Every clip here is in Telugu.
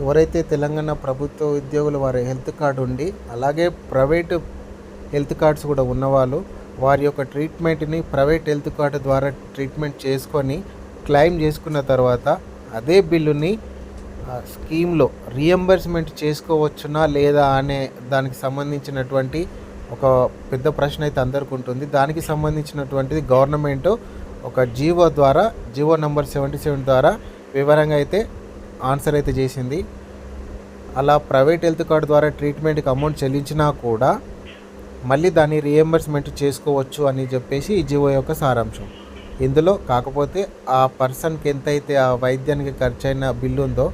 ఎవరైతే తెలంగాణ ప్రభుత్వ ఉద్యోగులు వారి హెల్త్ కార్డు ఉండి అలాగే ప్రైవేటు హెల్త్ కార్డ్స్ కూడా ఉన్నవాళ్ళు వారి యొక్క ట్రీట్మెంట్ని ప్రైవేట్ హెల్త్ కార్డు ద్వారా ట్రీట్మెంట్ చేసుకొని క్లెయిమ్ చేసుకున్న తర్వాత అదే బిల్లుని స్కీమ్లో రియంబర్స్మెంట్ చేసుకోవచ్చునా లేదా అనే దానికి సంబంధించినటువంటి ఒక పెద్ద ప్రశ్న అయితే అందరికి ఉంటుంది. దానికి సంబంధించినటువంటిది గవర్నమెంట్ ఒక జీవో ద్వారా జీవో నంబర్ సెవెంటీ సెవెన్ ద్వారా వివరంగా అయితే ఆన్సర్ అయితే చేసింది. అలా ప్రైవేట్ హెల్త్ కార్డు ద్వారా ట్రీట్మెంట్కి అమౌంట్ చెల్లించినా కూడా మళ్ళీ దాన్ని రియంబర్స్మెంట్ చేసుకోవచ్చు అని చెప్పేసి ఈ జీవో యొక్క సారాంశం. ఇందులో కాకపోతే ఆ పర్సన్కి ఎంతైతే ఆ వైద్యానికి ఖర్చు అయిన బిల్లు ఉందో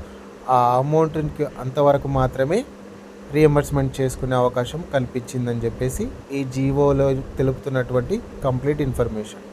ఆ అమౌంట్కి అంతవరకు మాత్రమే రియంబర్స్మెంట్ చేసుకునే అవకాశం కల్పించిందని చెప్పేసి ఈ జీవోలో తెలుపుతున్నటువంటి కంప్లీట్ ఇన్ఫర్మేషన్.